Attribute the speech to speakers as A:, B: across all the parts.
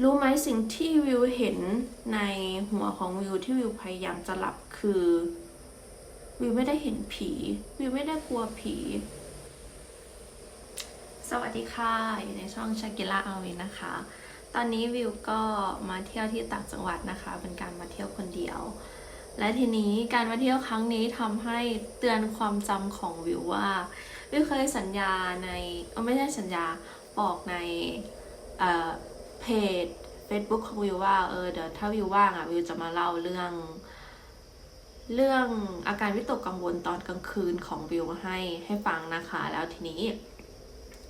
A: รู้ไหมสิ่งที่วิวเห็นในหัวของวิวที่วิวพยายามจะหลับคือ วิวไม่ได้เห็นผี วิวไม่ได้กลัวผี สวัสดีค่ะอยู่ในช่องชากิล่าอาวินนะคะ ตอนนี้วิวก็มาเที่ยวที่ต่างจังหวัดนะคะ เป็นการมาเที่ยวคนเดียว และทีนี้การมาเที่ยวครั้งนี้ทำให้เตือนความจำของวิวว่าวิวเคยสัญญาในไม่ใช่สัญญาบอกใน เพจ Facebook ของวิวว่าเออเดี๋ยวถ้าวิวว่างอะวิวจะมาเล่าเรื่อง เรื่องอาการวิตกกังวลตอนกลางคืนของวิวให้ให้ฟังนะคะ แล้วทีนี้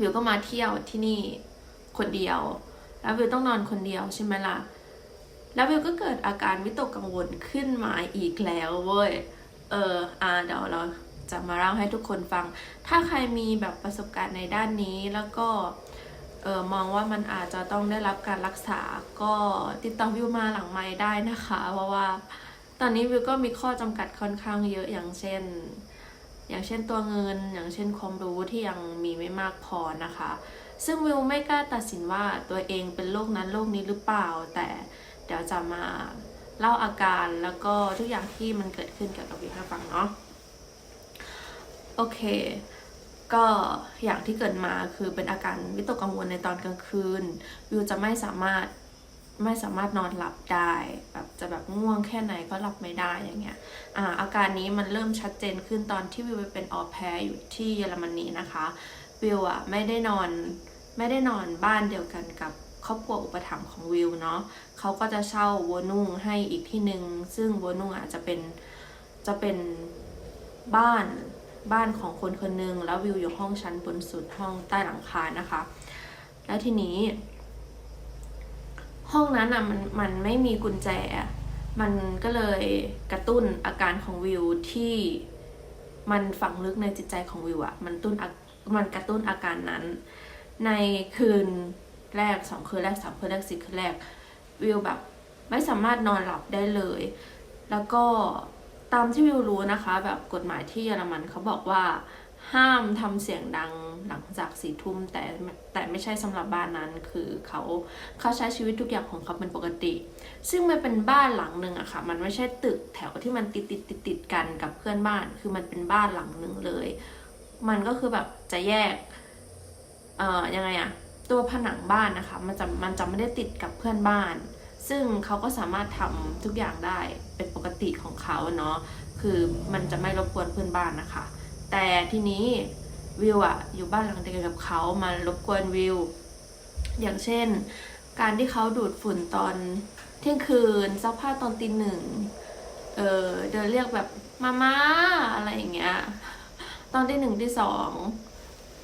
A: วิวก็มาเที่ยวที่นี่คนเดียว แล้ววิวต้องนอนคนเดียวใช่ไหมล่ะ แล้ววิวก็เกิดอาการวิตกกังวลขึ้นมาอีกแล้วเว้ยเอออ่าเดี๋ยวเราจะมาเล่าให้ทุกคนฟัง ถ้าใครมีแบบประสบการณ์ในด้านนี้แล้วก็ ออมองว่ามันอาจจะต้องได้รับการรักษาก็ติดต่อวิวมาหลังไม้ได้นะคะ เพราะว่าตอนนี้วิวก็มีข้อจำกัดค่อนข้างเยอะอย่างเช่น อย่างเช่นตัวเงิน อย่างเช่นความรู้ที่ยังมีไม่มากพอนะคะ ซึ่งวิวไม่กล้าตัดสินว่าตัวเองเป็นโรคนั้นโรคนี้หรือเปล่า แต่เดี๋ยวจะมาเล่าอาการแล้วก็ทุกอย่างที่มันเกิดขึ้นเกี่ยวกับวิวให้ฟังเนาะโอเค ก็อย่างที่เกิดมาคือเป็นอาการวิตกกังวลในตอนกลางคืน วิวจะไม่สามารถไม่สามารถนอนหลับได้แบบจะแบบง่วงแค่ไหนก็หลับไม่ได้อย่างเงี้ยอ่าอาการนี้มันเริ่มชัดเจนขึ้นตอนที่วิวไปเป็นออแพรอยู่ที่เยอรมนีนะคะวิวอะไม่ได้นอนไม่ได้นอนบ้านเดียวกันกับครอบครัวอุปถัมภ์ของวิวเนาะเขาก็จะเช่าวัวนุ่งให้อีกที่หนึ่งซึ่งวัวนุ่งอะจะเป็นจะเป็นบ้าน บ้านของคนคนหนึ่งแล้ววิวอยู่ห้องชั้นบนสุดห้องใต้หลังคานะคะ แล้วทีนี้ ห้องนั้นอะมันมันไม่มีกุญแจ มันก็เลยกระตุ้นอาการของวิวที่มันฝังลึกในจิตใจของวิวอะมันตุ้นมันกระตุ้นอาการนั้น ในคืนแรกสองคืนแรกสามคืนแรกสี่คืนแรกวิวแบบไม่สามารถนอนหลับได้เลย แล้วก็ ตามที่วิวรู้นะคะ แบบกฎหมายที่เยอรมันเขาบอกว่าห้ามทำเสียงดังหลังจากสี่ทุ่มแต่แต่ไม่ใช่สำหรับบ้านนั้นคือเขาเขาใช้ชีวิตทุกอย่างของเขาเป็นปกติ ซึ่งมันเป็นบ้านหลังหนึ่งอะค่ะ มันไม่ใช่ตึกแถวที่มันติดติดติดติดกันกับเพื่อนบ้าน คือมันเป็นบ้านหลังหนึ่งเลย มันก็คือแบบจะแยกเอ่อยังไงอะตัวผนังบ้านนะคะ มันจะมันจะไม่ได้ติดกับเพื่อนบ้าน ซึ่งเขาก็สามารถทำทุกอย่างได้เป็นปกติของเขาเนาะคือมันจะไม่รบกวนเพื่อนบ้านนะคะ แต่ทีนี้วิวอะอยู่บ้านหลังเดียวกันกับเขามารบกวนวิว อย่างเช่น การที่เขาดูดฝุ่นตอนเที่ยงคืนซักผ้าตอนตีหนึ่งเออเดินเรียกแบบมาม่าอะไรอย่างเงี้ย ตอนที่หนึ่งที่สอง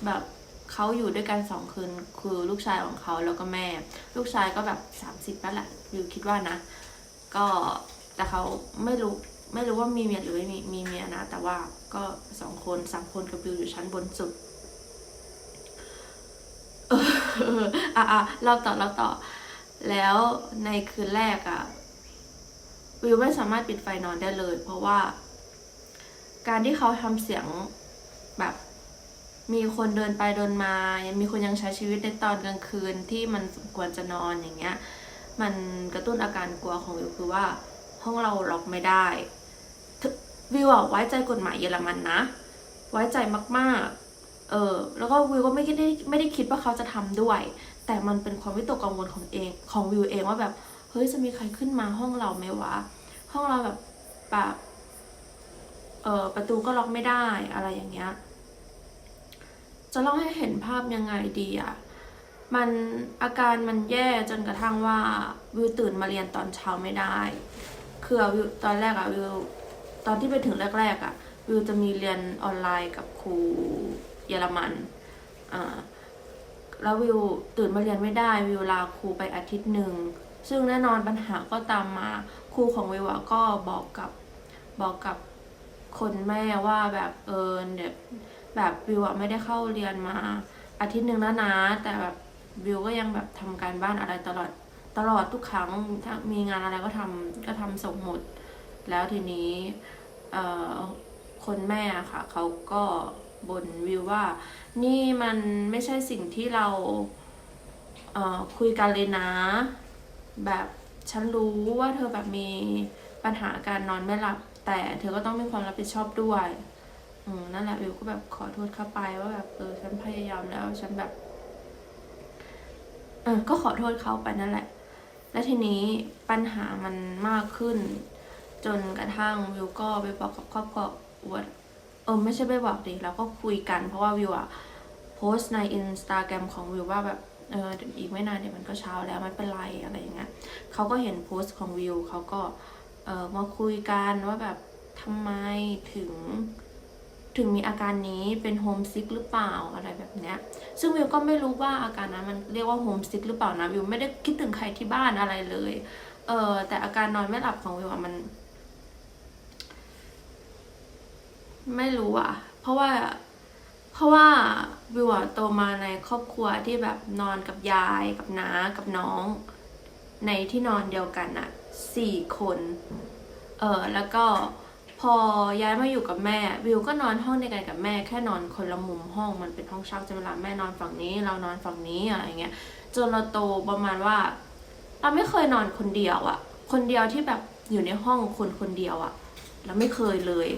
A: แบบ เขาอยู่ด้วยกันสองคืนคือลูกชายของเขาแล้วก็แม่ ลูกชายก็แบบสามสิบแล้วแหละวิวคิดว่านะ ก็แต่เขาไม่รู้ไม่รู้ว่ามีเมียหรือไม่มีมีเมียนะ แต่ว่าก็สองคนสามคนกับวิวอยู่ชั้นบนสุดเอออะอะเราต่อเราต่อ แล้วในคืนแรกอะวิวไม่สามารถปิดไฟนอนได้เลย เพราะว่า การที่เขาทำเสียงแบบ มีคนเดินไปเดินมา ยังมีคนยังใช้ชีวิตในตอนกลางคืนที่มันสมควรจะนอนอย่างเงี้ย มันกระตุ้นอาการกลัวของวิวคือว่าห้องเราล็อกไม่ได้ วิวอะไว้ใจกฎหมายเยอรมันนะ ไว้ใจมากๆ เออ แล้วก็วิวก็ไม่ได้ไม่ได้คิดว่าเขาจะทำด้วย แต่มันเป็นความวิตกกังวลของเองของวิวเองว่าแบบ เฮ้ยจะมีใครขึ้นมาห้องเราไหมวะ ห้องเราแบบแบบเออประตูก็ล็อกไม่ได้อะไรอย่างเงี้ย จะเล่าให้เห็นภาพยังไงดีอะมันอาการมันแย่จนกระทั่งว่าวิวตื่นมาเรียนตอนเช้าไม่ได้ คือวิวตอนแรกอะวิวตอนที่ไปถึงแรกๆอะวิวจะมีเรียนออนไลน์กับครูเยอรมันอ่าแล้ววิวตื่นมาเรียนไม่ได้วิวลาครูไปอาทิตย์หนึ่งซึ่งแน่นอนปัญหาก็ตามมาครูของวิวก็บอกกับบอกกับคนแม่ว่าแบบเออเนี่ย แบบวิวอะไม่ได้เข้าเรียนมาอาทิตย์หนึ่งแล้วนะแต่แบบวิวก็ยังแบบทำการบ้านอะไรตลอดตลอดทุกครั้งถ้ามีงานอะไรก็ทำก็ทำส่งหมด แล้วทีนี้เอ่อคนแม่อะค่ะเขาก็บ่นวิวว่า นี่มันไม่ใช่สิ่งที่เราเอ่อคุยกันเลยนะ แบบฉันรู้ว่าเธอแบบมีปัญหาการนอนไม่หลับ แต่เธอก็ต้องมีความรับผิดชอบด้วย อืมนั่นแหละวิวก็แบบขอโทษเข้าไปว่าแบบเออฉันพยายามแล้วฉันแบบเออก็ขอโทษเขาไปนั่นแหละ และทีนี้ปัญหามันมากขึ้น จนกระทั่งวิวก็ไปบอกกับครอบครัวว่าเออไม่ใช่ไปบอกดิแล้วก็คุยกัน เพราะว่าวิวอะโพสต์ในอินสตาแกรมของวิวว่าแบบเอออีกไม่นานเดี๋ยวมันก็เช้าแล้วไม่เป็นไรอะไรอย่างเงี้ยเขาก็เห็นโพสต์ของวิวเขาก็เออมาคุยกันว่าแบบทำไมถึง ถึงมีอาการนี้เป็นโฮมซิกหรือเปล่าอะไรแบบเนี้ย ซึ่งวิวก็ไม่รู้ว่าอาการนั้นมันเรียกว่าโฮมซิกหรือเปล่านะวิวไม่ได้คิดถึงใครที่บ้านอะไรเลย เออแต่อาการนอนไม่หลับของวิวอะมัน ไม่รู้อะเพราะว่า เพราะว่าวิวอะโตมาในครอบครัวที่แบบนอนกับยายกับน้ากับน้อง ในที่นอนเดียวกันอะสี่คน เออแล้วก็ พอย้ายมาอยู่กับแม่วิวก็นอนห้องเดียวกันกับแม่แค่นอนคนละมุมห้องมันเป็นห้องเช่าจะเวลาแม่นอนฝั่งนี้ เรานอนฝั่งนี้อะไรเงี้ยจนเราโตประมาณว่า เราไม่เคยนอนคนเดียวอะคนเดียวที่แบบอยู่ในห้องคนคนเดียวอะเราไม่เคยเลย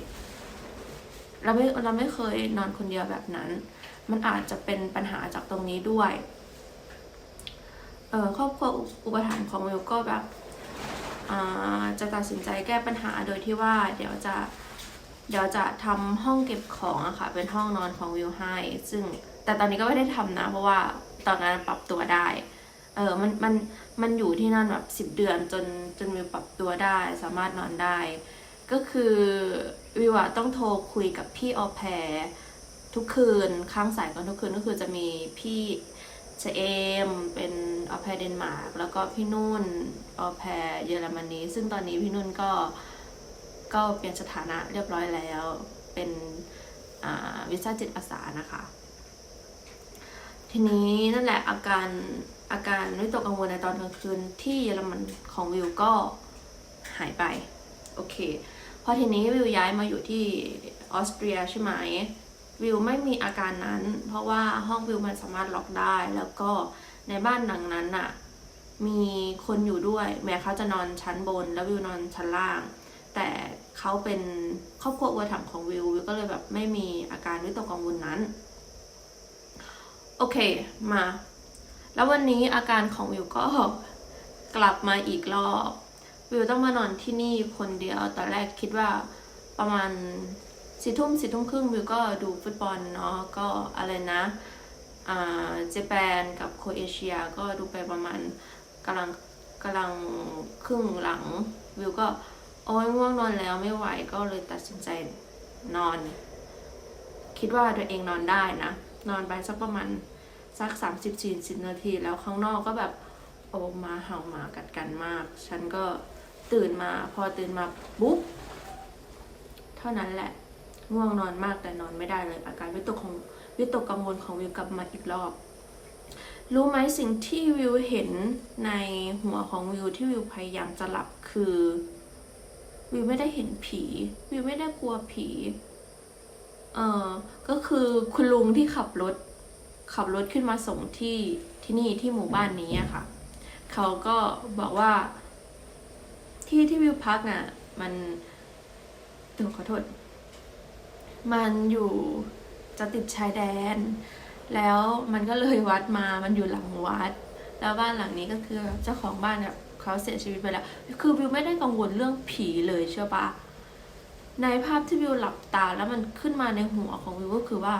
A: เราไม่เราไม่เคยนอนคนเดียวแบบนั้น มันอาจจะเป็นปัญหาจากตรงนี้ด้วยเออครอบครัวอุปถัมภ์ของวิวก็แบบ จะตัดสินใจแก้ปัญหาโดยที่ว่าเดี๋ยวจะเดี๋ยวจะทำห้องเก็บของอะค่ะ เป็นห้องนอนของวิวให้ซึ่งแต่ตอนนี้ก็ไม่ได้ทำนะ เพราะว่าตอนนั้นปรับตัวได้ เออมันมันมันอยู่ที่นั่นแบบสิบเดือนจนจนวิวปรับตัวได้ สามารถนอนได้ ก็คือวิวอะต้องโทรคุยกับพี่ออแพรทุกคืนค้างสายกันทุกคืนก็คือจะมีพี่ ชเอมเป็นออแพรเดนมาร์กแล้วก็พี่นุ่นออแพรเยอรมนีซึ่งตอนนี้พี่นุ่นก็ก็เปลี่ยนสถานะเรียบร้อยแล้วเป็นอ่าวิชาจิตอาสานะคะ ทีนี้นั่นแหละอาการอาการวิตกกังวลในตอนกลางคืนที่เยอรมันของวิวก็หายไป โอเคพอทีนี้วิวย้ายมาอยู่ที่ออสเตรียใช่ไหม วิวไม่มีอาการนั้น เพราะว่าห้องวิวมันสามารถล็อกได้ แล้วก็ในบ้านหลังนั้นน่ะมีคนอยู่ด้วย แม้เขาจะนอนชั้นบน แล้ววิวนอนชั้นล่าง แต่เขาเป็นครอบครัวอุปถัมของวิววิวก็เลยแบบไม่มีอาการวิตกกังวลนั้น โอเคมา แล้ววันนี้อาการของวิวก็กลับมาอีกรอบ วิวต้องมานอนที่นี่คนเดียวตอนแรกคิดว่าประมาณ สี่ทุ่มสี่ทุ่มครึ่งวิวก็ดูฟุตบอลเนาะก็อะไรนะอ่าเจแปนกับโคเอเชียก็ดูไปประมาณกำลังกำลังครึ่งหลังวิวก็โอ้ยง่วงนอนแล้วไม่ไหวก็เลยตัดสินใจนอน คิดว่าตัวเองนอนได้นะ นอนไปสักประมาณสักสามสิบสี่สิบนาที แล้วข้างนอกก็แบบโอ้มาเห่าหมากัดกันมาก ฉันก็ตื่นมาพอตื่นมาปุ๊บ เท่านั้นแหละ ง่วงนอนมากแต่นอนไม่ได้เลย อาการวิตกของวิตกกังวลของวิวกลับมาอีกรอบ รู้ไหมสิ่งที่วิวเห็นในหัวของวิวที่วิวพยายามจะหลับคือ วิวไม่ได้เห็นผี วิวไม่ได้กลัวผี เออก็คือคุณลุงที่ขับรถ ขับรถขึ้นมาส่งที่ที่นี่ที่หมู่บ้านนี้อะค่ะ เขาก็บอกว่า ที่ที่วิวพักน่ะ มันเดี๋ยวขอโทษ มันอยู่จะติดชายแดน แล้วมันก็เลยวัดมา มันอยู่หลังวัด แล้วบ้านหลังนี้ก็คือเจ้าของบ้านเนี่ยเขาเสียชีวิตไปแล้ว คือวิวไม่ได้กังวลเรื่องผีเลยเชื่อปะในภาพที่วิวหลับตาแล้วมันขึ้นมาในหัวของวิวก็คือว่า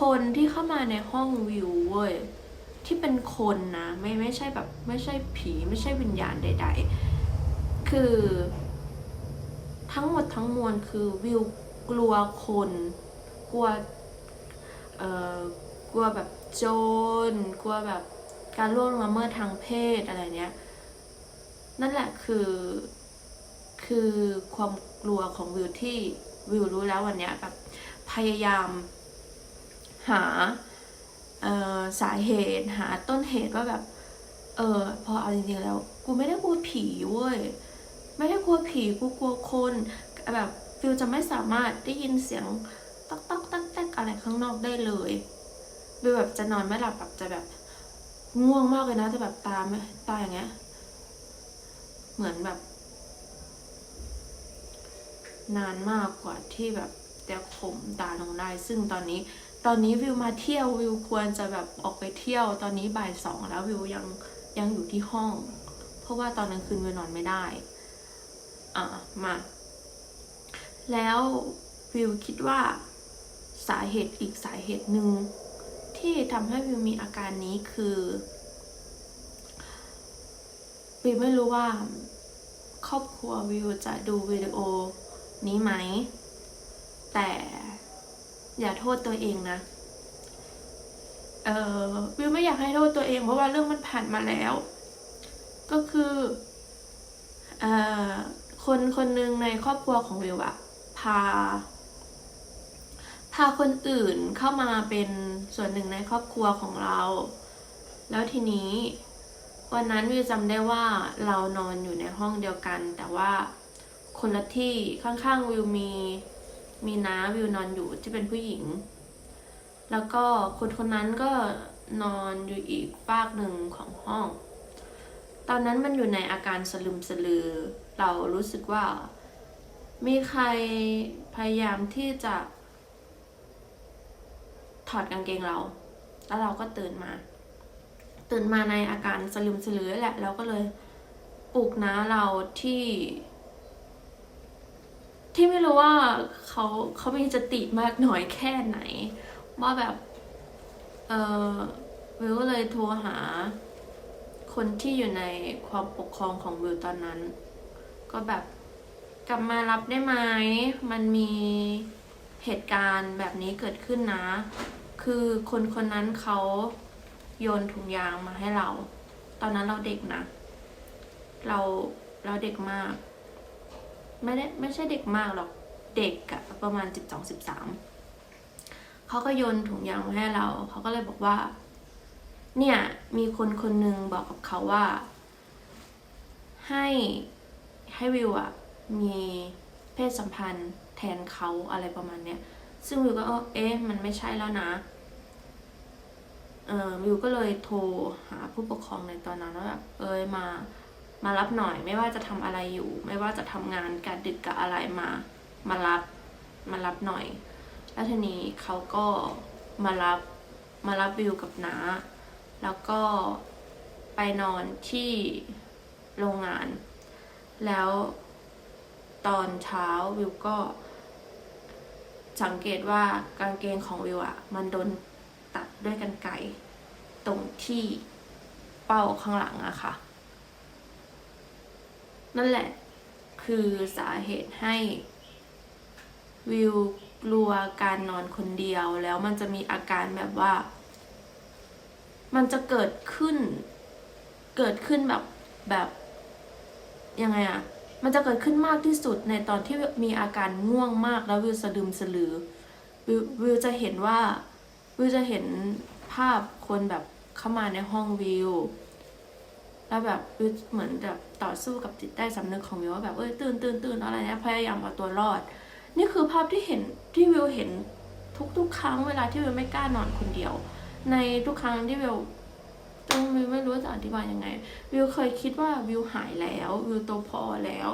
A: คนที่เข้ามาในห้องวิวเว้ยที่เป็นคนนะไม่ไม่ใช่แบบไม่ใช่ผีไม่ใช่วิญญาณใด ๆ คือ ทั้งหมดทั้งมวลคือวิว กลัวคน กลัวเอ่อกลัวแบบโจร กลัวแบบการล่วงละเมิดทางเพศอะไรเนี้ย นั่นแหละคือ คือความกลัวของวิวที่วิวรู้แล้ววันเนี้ยแบบพยายามหาสาเหตุหาต้นเหตุว่าแบบ เออพอเอาจริงๆแล้ว กูไม่ได้กลัวผีเว้ย ไม่ได้กลัวผีกูกลัวคนแบบ ฟิลจะไม่สามารถได้ยินเสียงต๊อกต๊อกตักแตกอะไรข้างนอกได้เลยฟิลแบบจะนอนไม่หลับแบบจะแบบง่วงมากเลยนะแต่แบบตาไม่ตาอย่างเงี้ย เหมือนแบบ นานมากกว่าที่แบบจะข่มตาลงได้ ซึ่งตอนนี้ตอนนี้วิวมาเที่ยววิวควรจะแบบออกไปเที่ยวตอนนี้บ่ายสองแล้ววิวยังยังอยู่ที่ห้อง เพราะว่าตอนกลางคืนวิวนอนไม่ได้ อะมา แล้ววิวคิดว่าสาเหตุอีกสาเหตุหนึ่งที่ทำให้วิวมีอาการนี้คือวิวไม่รู้ว่า ครอบครัววิวจะดูวิดีโอนี้ไหม แต่อย่าโทษตัวเองนะ เออวิวไม่อยากให้โทษตัวเองเพราะว่าเรื่องมันผ่านมาแล้ว ก็คือเอ่อคนคนหนึ่งในครอบครัวของวิวอะ พา พาคนอื่นเข้ามาเป็นส่วนหนึ่งในครอบครัวของเรา แล้วทีนี้วันนั้นวิวจำได้ว่าเรานอนอยู่ในห้องเดียวกัน แต่ว่าคนละที่ข้างๆวิวมีมีน้าวิวนอนอยู่ที่เป็นผู้หญิง แล้วก็คนคนนั้นก็นอนอยู่อีกฝากหนึ่งของห้อง ตอนนั้นมันอยู่ในอาการสลึมสลือ เรารู้สึกว่า มีใครพยายามที่จะ ถอดกางเกงเรา แล้วเราก็ตื่นมา ตื่นมาในอาการสลึมสลือแหละ เราก็เลยปลุกน้าเราที่ ที่ไม่รู้ว่าเขาเขามีสติมากน้อยแค่ไหน ว่าแบบ เออวิวก็เลยโทรหา คนที่อยู่ในความปกครองของวิวตอนนั้น ก็แบบ กลับมารับได้ไหมมันมีเหตุการณ์แบบนี้เกิดขึ้นนะ คือคนคนนั้นเขาโยนถุงยางมาให้เรา ตอนนั้นเราเด็กนะ เราเราเด็กมาก ไม่ได้ไม่ใช่เด็กมากหรอก เด็กอะประมาณสิบสองสิบสามเขาก็โยนถุงยางมาให้เรา เขาก็เลยบอกว่า เนี่ยมีคนคนหนึ่งบอกกับเขาว่า ให้ให้วิวอะ มีเพศสัมพันธ์แทนเขาอะไรประมาณเนี้ย ซึ่งวิวก็เออเอ๊ะมันไม่ใช่แล้วนะเออวิวก็เลยโทรหาผู้ปกครองในตอนนั้นว่าแบบเอ้ยมามารับหน่อย ไม่ว่าจะทำอะไรอยู่ ไม่ว่าจะทำงานการดึกกับอะไรมา มารับมารับหน่อย แล้วทีนี้เขาก็มารับมารับวิวกับน้าแล้วก็ไปนอนที่โรงงาน แล้ว ตอนเช้าวิวก็สังเกตว่ากางเกงของวิวอะมันโดนตัดด้วยกันไกตรงที่เป้าข้างหลังอะค่ะ นั่นแหละคือสาเหตุให้ วิวกลัวการนอนคนเดียวแล้วมันจะมีอาการแบบว่า มันจะเกิดขึ้น เกิดขึ้นแบบแบบยังไงอะ มันจะเกิดขึ้นมากที่สุดในตอนที่มีอาการง่วงมากแล้ววิวสะดึมสลือวิววิวจะเห็นว่าวิวจะเห็นภาพคนแบบเข้ามาในห้องวิวแล้วแบบวิวเหมือนแบบต่อสู้กับจิตใต้สำนึกของวิวว่าแบบเอ้ยตื่นตื่นตื่นอะไรเนี่ยพยายามเอาตัวรอด นี่คือภาพที่เห็นที่วิวเห็นทุกๆ ครั้งเวลาที่วิวไม่กล้านอนคนเดียว ในทุกครั้งที่วิว ต้องวิวไม่รู้จะอธิบายยังไง วิวเคยคิดว่าวิวหายแล้ว วิวโตพอแล้ว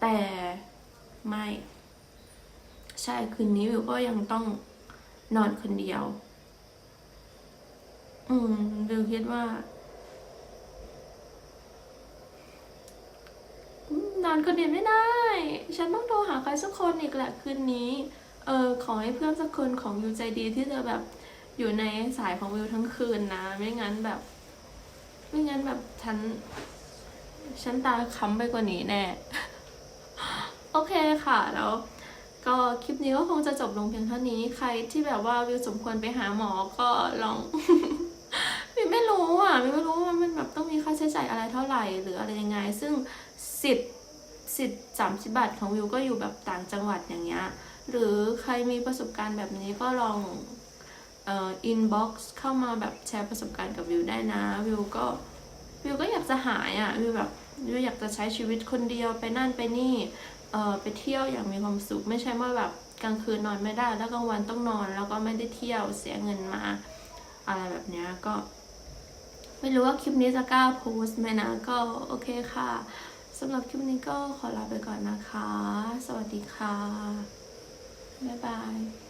A: แต่ไม่ ใช่คืนนี้วิวก็ยังต้องนอนคนเดียว อืมวิวคิดว่า นอนคนเดียวไม่ได้ ฉันต้องโทรหาใครสักคนอีกแหละคืนนี้ เออขอให้เพื่อนสักคนของวิวใจดีที่จะแบบ อยู่ในสายของวิวทั้งคืนนะ ไม่งั้นแบบ ไม่งั้นแบบฉัน ฉันตาค้ำไปกว่านี้แน่ โอเคค่ะแล้วก็คลิปนี้ก็คงจะจบลงเพียงเท่านี้ ใครที่แบบว่าวิวสมควรไปหาหมอก็ลองวิวไม่รู้อะวิวไม่รู้ว่ามันแบบต้องมีค่าใช้จ่ายอะไรเท่าไหร่ หรืออะไรยังไง ซึ่งสิทธิ์สิทธิ์สามสิบบาทของวิวก็อยู่แบบต่างจังหวัดอย่างเงี้ย หรือใครมีประสบการณ์แบบนี้ก็ลอง เอ่อ inbox เข้ามาแบบแชร์ประสบการณ์กับวิวได้นะวิวก็วิวก็อยากจะหายอะวิวแบบวิวอยากจะใช้ชีวิตคนเดียวไปนั่นไปนี่เอ่อไปเที่ยวอย่างมีความสุขไม่ใช่ว่าแบบกลางคืนนอนไม่ได้ แล้วกลางวันต้องนอน แล้วก็ไม่ได้เที่ยวเสียเงินมา อะไรแบบเนี้ยก็ ไม่รู้ว่าคลิปนี้จะกล้าโพสไหมนะก็โอเคค่ะสำหรับคลิปนี้ก็ขอลาไปก่อนนะคะ สวัสดีค่ะ บ๊ายบาย